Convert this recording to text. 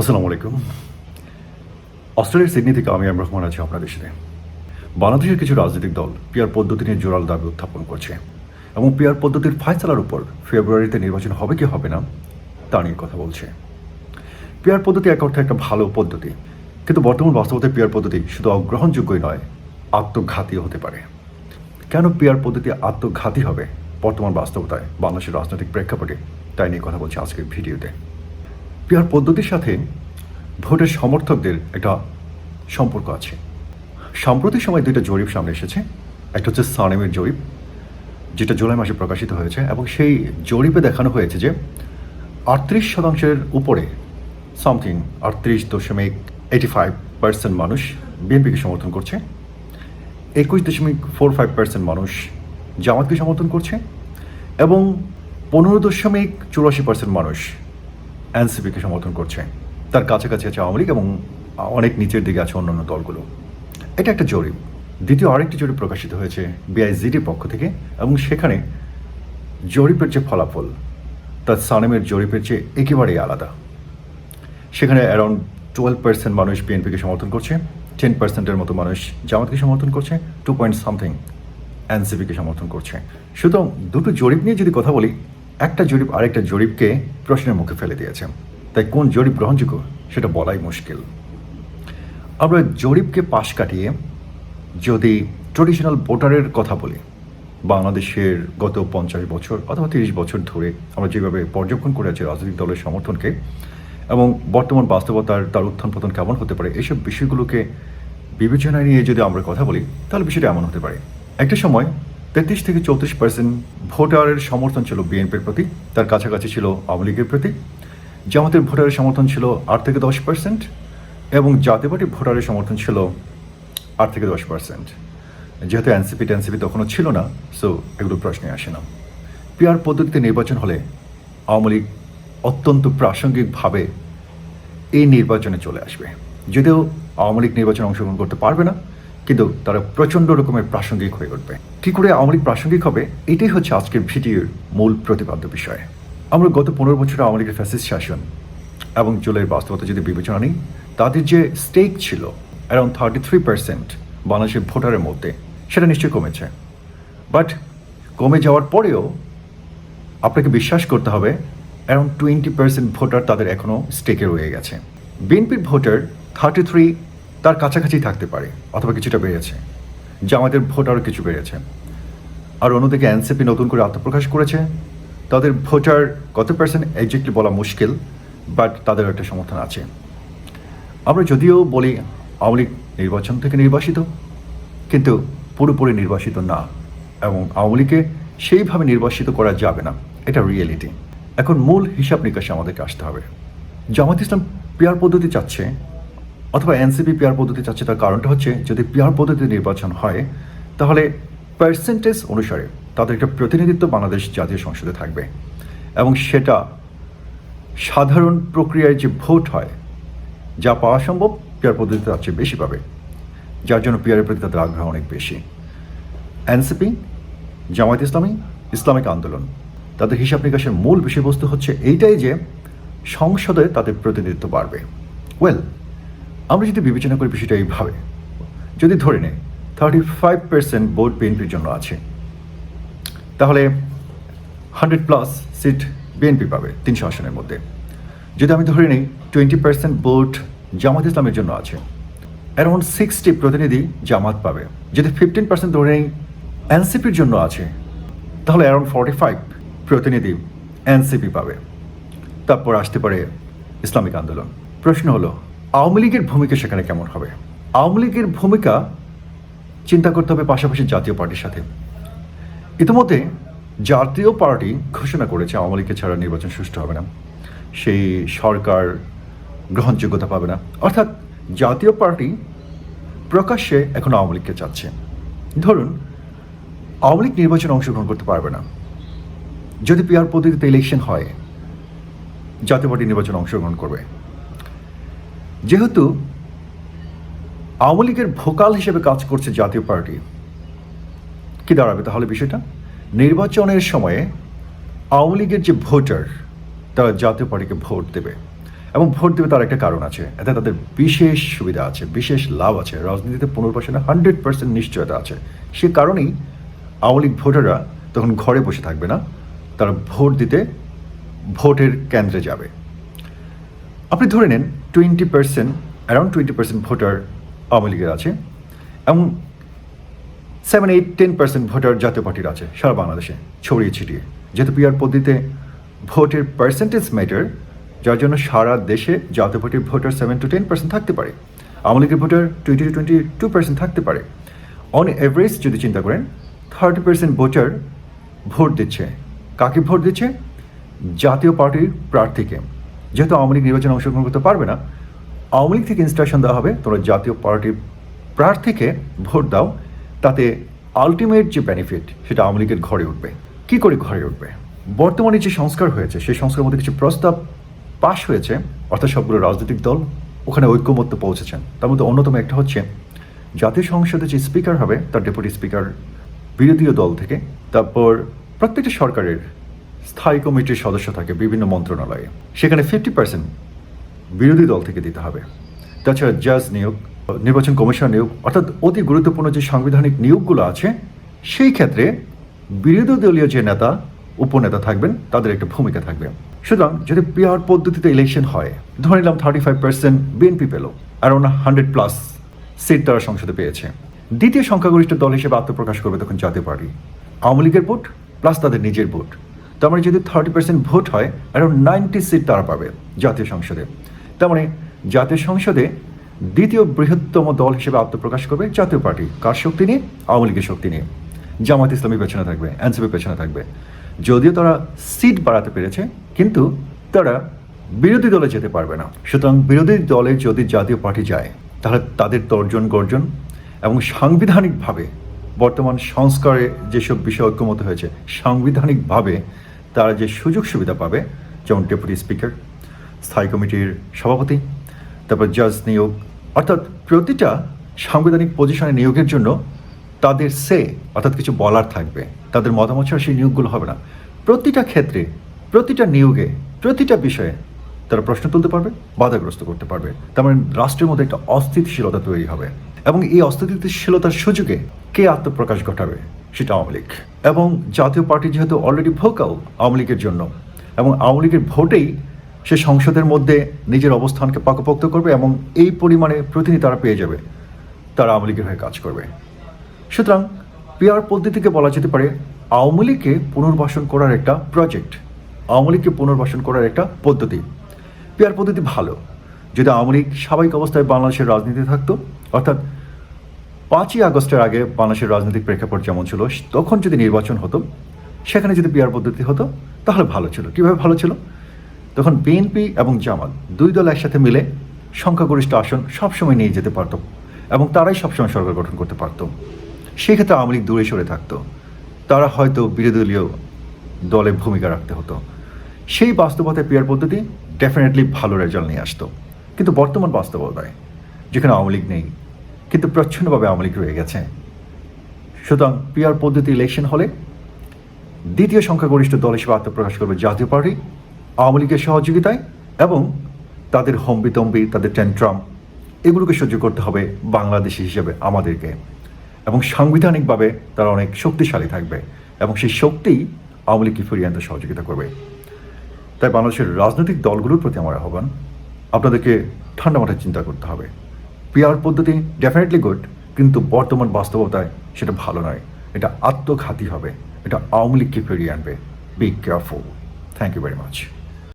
আসসালামু আলাইকুম। অস্ট্রেলিয়ার সিডনি থেকে আমি রহমান আছি আপনাদের সাথে। বাংলাদেশের কিছু রাজনৈতিক দল পিয়ার পদ্ধতি নিয়ে জোরাল দাবি উত্থাপন করছে এবং পিয়ার পদ্ধতির ফায়সালার উপর ফেব্রুয়ারিতে নির্বাচন হবে কি হবে না, তা নিয়ে কথা বলছে। পিয়ার পদ্ধতি এক অর্থে একটা ভালো পদ্ধতি, কিন্তু বর্তমান বাস্তবতায় পিয়ার পদ্ধতি শুধু অগ্রহণযোগ্যই নয়, আত্মঘাতীও হতে পারে। কেন পিয়ার পদ্ধতি আত্মঘাতী হবে বর্তমান বাস্তবতায় বাংলাদেশের রাজনৈতিক প্রেক্ষাপটে, তাই নিয়ে কথা বলছে আজকের ভিডিওতে। পিয়ার পদ্ধতির সাথে ভোটের সমর্থকদের একটা সম্পর্ক আছে। সাম্প্রতিক সময় দুইটা জরিপ সামনে এসেছে। একটা হচ্ছে সানেমের জরিপ, যেটা জুলাই মাসে প্রকাশিত হয়েছে এবং সেই জরিপে দেখানো হয়েছে যে আটত্রিশ শতাংশের উপরে সামথিং আটত্রিশ দশমিক এইটি ফাইভ পার্সেন্ট মানুষ বিএনপিকে সমর্থন করছে। একুশ দশমিক ফোর ফাইভ পার্সেন্ট মানুষ জামাতকে সমর্থন করছে এবং পনেরো দশমিক চুরাশি পার্সেন্ট মানুষ এনসিপিকে সমর্থন করছে। তার কাছাকাছি আছে আওয়ামী লীগ এবং অনেক নিচের দিকে আছে অন্যান্য দলগুলো। এটা একটা জরিপ। দ্বিতীয় আরেকটি জরিপ প্রকাশিত হয়েছে বিআইজিডির পক্ষ থেকে এবং সেখানে জরিপের যে ফলাফল, তার সানেমের জরিপের চেয়ে একেবারেই আলাদা। সেখানে অ্যারাউন্ড টুয়েলভ পার্সেন্ট মানুষ বিএনপিকে সমর্থন করছে টেন পার্সেন্টের মতো মানুষ জামাতকে সমর্থন করছে টু পয়েন্ট সামথিং এনসিপিকে সমর্থন করছে। সুতরাং দুটো জরিপ নিয়ে যদি কথা বলি একটা জরিপ আরেকটা জরিপকে প্রশ্নের মুখে ফেলে দিয়েছে। তাই কোন জরিপ গ্রহণযোগ্য সেটা বলাই মুশকিল। আমরা জরিপকে পাশ কাটিয়ে যদি ট্রেডিশনাল ভোটারের কথা বলি, বাংলাদেশের গত পঞ্চাশ বছর অথবা তিরিশ বছর ধরে আমরা যেভাবে পর্যবেক্ষণ করে আছি রাজনৈতিক দলের সমর্থনকে এবং বর্তমান বাস্তবতার তার উত্থান পতন কেমন হতে পারে, এসব বিষয়গুলোকে বিবেচনায় নিয়ে যদি আমরা কথা বলি, তাহলে বিষয়টা এমন হতে পারে। একটা সময় তেত্রিশ থেকে চৌত্রিশ পার্সেন্ট ভোটারের সমর্থন ছিল বিএনপির প্রতি, তার কাছাকাছি ছিল আওয়ামী লীগের প্রতি। জামাতের ভোটারের সমর্থন ছিল আট থেকে দশ পার্সেন্ট এবং জাতীয় পার্টির ভোটারের সমর্থন ছিল আট থেকে দশ পার্সেন্ট যেহেতু এনসিপি টেনসিপি তখনও ছিল না সো এগুলো প্রশ্নে আসে না। পিআর পদ্ধতিতে নির্বাচন হলে আওয়ামী লীগ অত্যন্ত প্রাসঙ্গিকভাবে এই নির্বাচনে চলে আসবে। যদিও আওয়ামী লীগ নির্বাচনে অংশগ্রহণ করতে পারবে না কিন্তু তারা প্রচণ্ড রকমের প্রাসঙ্গিক হয়ে উঠবে। কী করে আওয়ামী প্রাসঙ্গিক হবে, এটাই হচ্ছে আজকের ভিডিওর মূল প্রতিপাদ্য বিষয়। আমরা গত পনেরো বছরে আওয়ামী লীগের ফ্যাসিস্ট শাসন এবং জুলাইয়ের বাস্তবতা যদি বিবেচনা নিই, তাদের যে স্টেক ছিল অ্যারাউন্ড থার্টি থ্রি পার্সেন্ট বাংলাদেশের ভোটারের মধ্যে, সেটা নিশ্চয়ই কমেছে। বাট কমে যাওয়ার পরেও আপনাকে বিশ্বাস করতে হবে অ্যারাউন্ড টোয়েন্টি পার্সেন্ট ভোটার তাদের এখনও স্টেকে রয়ে গেছে। বিএনপির ভোটার থার্টি থ্রি তার কাছাকাছি থাকতে পারে, অথবা কিছুটা বেড়েছে। যা আমাদের ভোট আরও কিছু বেড়েছে। আর অন্যদিকে এনসিপি নতুন করে আত্মপ্রকাশ করেছে। তাদের ভোটার কত পার্সেন্ট একজ্যাক্টলি বলা মুশকিল বাট তাদের একটা সমর্থন আছে। আমরা যদিও বলি আওয়ামী লীগ নির্বাচন থেকে নির্বাসিত, কিন্তু পুরোপুরি নির্বাসিত না, এবং আওয়ামী লীগকে সেইভাবে নির্বাসিত করা যাবে না, এটা রিয়েলিটি এখন মূল হিসাব নিকাশে আমাদেরকে আসতে হবে। জামাত ইসলাম পিয়ার পদ্ধতি চাচ্ছে অথবা এনসিপি পিয়ার পদ্ধতি চাচ্ছে তার কারণটা হচ্ছে, যদি পিয়ার পদ্ধতি নির্বাচন হয়, তাহলে পার্সেন্টেজ অনুসারে তাদের একটা প্রতিনিধিত্ব বাংলাদেশ জাতীয় সংসদে থাকবে। এবং সেটা সাধারণ প্রক্রিয়ায় যে ভোট হয়, যা পাওয়া সম্ভব পিয়ার পদ্ধতিতে তার চেয়ে বেশি পাবে। যার জন্য পিয়ারের প্রতি তাদের আগ্রহ অনেক বেশি। এনসিপি, জামায়াত ইসলামী, ইসলামিক আন্দোলন। তাদের হিসাব নিকাশের মূল বিষয়বস্তু হচ্ছে এইটাই যে সংসদে তাদের প্রতিনিধিত্ব বাড়বে। ওয়েল আমরা যদি বিবেচনা করি বিষয়টা এইভাবে, যদি ধরে নেই থার্টি ফাইভ পার্সেন্ট ভোট বিএনপির জন্য আছে, তাহলে হান্ড্রেড প্লাস সিট বিএনপি পাবে তিনশো আসনের মধ্যে। যদি আমি ধরে নিই টোয়েন্টি পার্সেন্ট ভোট জামাত ইসলামের জন্য আছে অ্যারাউন্ড সিক্সটি প্রতিনিধি জামাত পাবে। যদি ফিফটিন পার্সেন্ট ধরে নিই, এনসিপির জন্য আছে, তাহলে অ্যারাউন্ড ফর্টি ফাইভ প্রতিনিধি এনসিপি পাবে। তারপর আসতে পারে ইসলামিক আন্দোলন। প্রশ্ন হলো আওয়ামী লীগের ভূমিকা সেখানে কেমন হবে? আওয়ামী লীগের ভূমিকা চিন্তা করতে হবে পাশাপাশি জাতীয় পার্টির সাথে। ইতিমধ্যে জাতীয় পার্টি ঘোষণা করেছে আওয়ামী লীগকে ছাড়া নির্বাচন সুষ্ঠু হবে না। সেই সরকার গ্রহণযোগ্যতা পাবে না। অর্থাৎ জাতীয় পার্টি প্রকাশ্যে এখন আওয়ামী লীগকে চাচ্ছে। ধরুন, আওয়ামী লীগ নির্বাচনে অংশগ্রহণ করতে পারবে না। যদি পিআর পদ্ধতিতে ইলেকশন হয়, জাতীয় পার্টি নির্বাচনে অংশগ্রহণ করবে। যেহেতু আওয়ামী লীগের ভোকাল হিসেবে কাজ করছে জাতীয় পার্টি, কি দাঁড়াবে তাহলে বিষয়টা? নির্বাচনের সময়ে আওয়ামী লীগের যে ভোটার, তারা জাতীয় পার্টিকে ভোট দেবে। এবং ভোট দেবে তার একটা কারণ আছে, এতে তাদের বিশেষ সুবিধা আছে, বিশেষ লাভ আছে, রাজনীতিতে পুনর্বাসনে হান্ড্রেড পার্সেন্ট নিশ্চয়তা আছে। সে কারণেই আওয়ামী লীগ ভোটাররা তখন ঘরে বসে থাকবে না, তারা ভোট দিতে ভোটের কেন্দ্রে যাবে। আপনি ধরে নেন twenty percent around twenty percent voter Awami লীগের আছে এবং seven eight ten percent voter জাতীয় পার্টির আছে সারা বাংলাদেশে, ছড়িয়ে ছিটিয়ে। যেহেতু পিআর পদ্ধতিতে ভোটের পার্সেন্টেজ ম্যাটার যার জন্য সারা দেশে জাতীয় পার্টির voter seven to ten percent থাকতে পারে। আওয়ামী লীগের voter twenty two twenty two percent থাকতে পারে। অন এভারেজ যদি চিন্তা করেন থার্টি পার্সেন্ট ভোটার ভোট দিচ্ছে। কাকে ভোট দিচ্ছে? জাতীয় পার্টির প্রার্থীকে। যেহেতু আওয়ামী লীগ নির্বাচনে অংশগ্রহণ করতে পারবে না, আওয়ামী লীগ থেকে ইনস্ট্রাকশন দেওয়া হবে তোমরা জাতীয় পার্টির প্রার্থীকে ভোট দাও, তাতে আলটিমেট যে বেনিফিট সেটা আওয়ামী লীগের ঘরে উঠবে। কি করে ঘরে উঠবে? বর্তমানে যে সংস্কার হয়েছে, সেই সংস্কারের মধ্যে কিছু প্রস্তাব পাশ হয়েছে, অর্থাৎ সবগুলো রাজনৈতিক দল ওখানে ঐক্যমত্য পৌঁছেছেন। তার মধ্যে অন্যতম একটা হচ্ছে, জাতীয় সংসদে যে স্পিকার হবে, তার ডেপুটি স্পিকার বিরোধী দল থেকে, তারপর প্রত্যেকটা সরকারের স্থায়ী কমিটির সদস্য থাকে বিভিন্ন মন্ত্রণালয়ে। সেখানে ফিফটি পার্সেন্ট বিরোধী দল থেকে দিতে হবে। তাছাড়া জাজ নিয়োগ, নির্বাচন কমিশন নিয়োগ, অর্থাৎ অতি গুরুত্বপূর্ণ যে সাংবিধানিক নিয়োগগুলো আছে, সেই ক্ষেত্রে বিরোধী দলীয় যে নেতা, উপনেতা থাকবেন, তাদের একটা ভূমিকা থাকবে। সুতরাং যদি পিআর পদ্ধতিতে ইলেকশন হয়, ধরে নিলাম থার্টি ফাইভ পার্সেন্ট বিএনপি পেল অ্যারাউন্ড হান্ড্রেড প্লাস সিট তারা সংসদে পেয়েছে। দ্বিতীয় সংখ্যাগরিষ্ঠ দল হিসেবে আত্মপ্রকাশ করবে তখন জাতীয় পার্টি। আওয়ামী লীগের ভোট প্লাস তাদের নিজের ভোট। তার মানে যদি থার্টি পার্সেন্ট ভোট হয় অ্যারাউন্ড নাইনটি সিট তারা পাবে জাতীয় সংসদে। তার মানে জাতীয় সংসদে দ্বিতীয় বৃহত্তম দল হিসেবে আত্মপ্রকাশ করবে জাতীয় পার্টি। কার শক্তি নিয়ে? আওয়ামী লীগের শক্তি নিয়ে। জামাত ইসলামী পেছনে থাকবে এনসিপি পেছনে থাকবে। যদিও তারা সিট বাড়াতে পেরেছে, কিন্তু তারা বিরোধী দলে যেতে পারবে না। সুতরাং বিরোধী দলে যদি জাতীয় পার্টি যায়, তাহলে তাদের তর্জন গর্জন এবং সাংবিধানিকভাবে বর্তমান সংস্কারে যেসব বিষয় ঐক্যমত হয়েছে, সাংবিধানিকভাবে তারা যে সুযোগ সুবিধা পাবে, যেমন ডেপুটি স্পিকার স্থায়ী কমিটির সভাপতি, তারপর জাজ নিয়োগ, অর্থাৎ প্রতিটা সাংবিধানিক পজিশনে নিয়োগের জন্য তাদের সে অর্থাৎ কিছু বলার থাকবে। তাদের মতামত ছাড়া সেই নিয়োগগুলো হবে না। প্রতিটা ক্ষেত্রে, প্রতিটা নিয়োগে, প্রতিটা বিষয়ে তারা প্রশ্ন তুলতে পারবে, বাধাগ্রস্ত করতে পারবে। তার মানে রাষ্ট্রের মধ্যে একটা অস্থিতিশীলতা তৈরি হবে। এবং এই অস্থিতিশীলতার সুযোগে কে আত্মপ্রকাশ ঘটাবে? সেটা আওয়ামী লীগ। এবং জাতীয় পার্টি যেহেতু অলরেডি ভোকাল আওয়ামী লীগের জন্য, এবং আওয়ামী লীগের ভোটেই সে সংসদের মধ্যে নিজের অবস্থানকে পাকপোক্ত করবে এবং এই পরিমাণে প্রতিনিধি তারা পেয়ে যাবে, তারা আওয়ামী লীগের হয়ে কাজ করবে। সুতরাং পিআর পদ্ধতিকে বলা যেতে পারে আওয়ামী লীগকে পুনর্বাসন করার একটা প্রজেক্ট আওয়ামী লীগকে পুনর্বাসন করার একটা পদ্ধতি। পিআর পদ্ধতি ভালো। যদি আওয়ামী লীগ স্বাভাবিক অবস্থায় বাংলাদেশের রাজনীতি থাকতো, অর্থাৎ পাঁচই আগস্টের আগে বাংলাদেশের রাজনৈতিক প্রেক্ষাপট যেমন ছিল, তখন যদি নির্বাচন হতো, সেখানে যদি পিআর পদ্ধতি হতো, তাহলে ভালো ছিল। কীভাবে ভালো ছিল? তখন বিএনপি এবং জামাত দুই দল একসাথে মিলে সংখ্যাগরিষ্ঠ আসন সবসময় নিয়ে যেতে পারত এবং তারাই সবসময় সরকার গঠন করতে পারত। সেক্ষেত্রে আওয়ামী লীগ দূরে সরে থাকতো। তারা হয়তো বিরোধী দলীয় দলে ভূমিকা রাখতে হতো। সেই বাস্তবতায় পিয়ার পদ্ধতি ডেফিনেটলি ভালো রেজাল্ট নিয়ে আসতো। কিন্তু বর্তমান বাস্তবতায়, যেখানে আওয়ামী লীগ নেই কিন্তু প্রচ্ছন্নভাবে আওয়ামী লীগ রয়ে গেছে। সুতরাং পিয়ার পদ্ধতি ইলেকশন হলে দ্বিতীয় সংখ্যাগরিষ্ঠ দল হিসেবে আত্মপ্রকাশ করবে জাতীয় পার্টি, আওয়ামী লীগের সহযোগিতায় এবং তাদের হম্বিতম্বি, তাদের ট্যান্ট্রাম এগুলোকে সহ্য করতে হবে বাংলাদেশি হিসেবে আমাদেরকে। এবং সাংবিধানিকভাবে তারা অনেক শক্তিশালী থাকবে এবং সেই শক্তি আওয়ামী লীগকে ফিরিয়ে আনতে সহযোগিতা করবে। তাই বাংলাদেশের রাজনৈতিক দলগুলোর প্রতি আমার আহ্বান, আপনাদেরকে ঠান্ডা মাথায় চিন্তা করতে হবে। পিআর পদ্ধতি ডেফিনেটলি গুড কিন্তু বর্তমান বাস্তবতায় সেটা ভালো নয়। এটা আত্মঘাতী হবে। এটা আওয়ামী লীগকে ফিরিয়ে আনবে। Be careful thank you very much